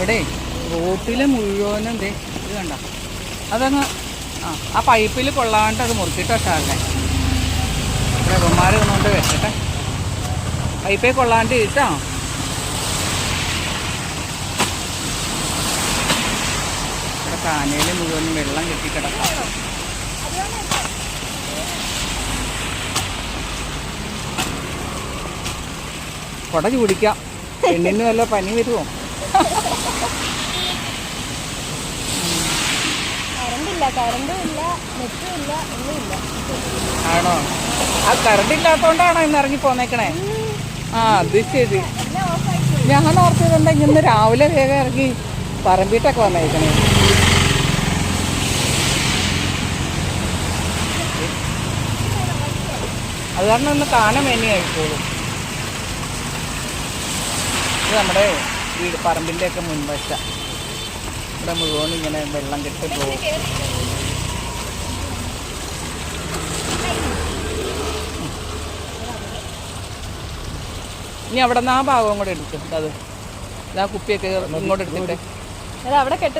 ഇവിടെ റോട്ടിലെ മുഴുവനും ദേ ഇത് കണ്ട? അതങ്ങ് ആ ആ പൈപ്പിൽ കൊള്ളാണ്ട് അത് മുറുക്കിട്ടോ വെച്ചാലേ ഇവിടെ ഒന്നുകൊണ്ട് വെച്ചട്ടെ. പൈപ്പിൽ കൊള്ളാണ്ട് ഇട്ടോ? ഇവിടെ കാനയിൽ മുഴുവനും വെള്ളം കെട്ടിക്കിടക്കാം കുട ചൂടിക്കാം. പെണ്ണിന് വല്ല പനി വരുമോ കറണ്ടും ഇല്ല നെറ്റും ഇല്ല ഒന്നുമില്ല ആണോ? ആ കറണ്ട് ഇല്ലാത്തോണ്ടാണോ ഇന്ന് ഇറങ്ങി പോന്നേക്കണേ? ആ അത് ശരി. ഞാൻ ഓർത്തതുകൊണ്ട് ഇന്ന് രാവിലെ വേഗം ഇറങ്ങി പറമ്പിട്ടൊക്കെ വന്നേക്കണേ. അത് കാരണം ഒന്ന് കാണാൻ വേണ്ടിയായിപ്പോഴും ഇത് നമ്മുടെ വീട് പറമ്പിന്റെയൊക്കെ മുൻവശ. ഇവിടെ മുഴുവൻ ഇങ്ങനെ വെള്ളം കെട്ടി പോകും ഇനി അവിടെ നിന്ന് ആ ഭാഗവും കൂടെ എടുക്കും. അത് ഇതാ കുപ്പിയൊക്കെ ഇങ്ങോട്ട് എടുത്തിട്ട്. അവിടെ കെട്ടി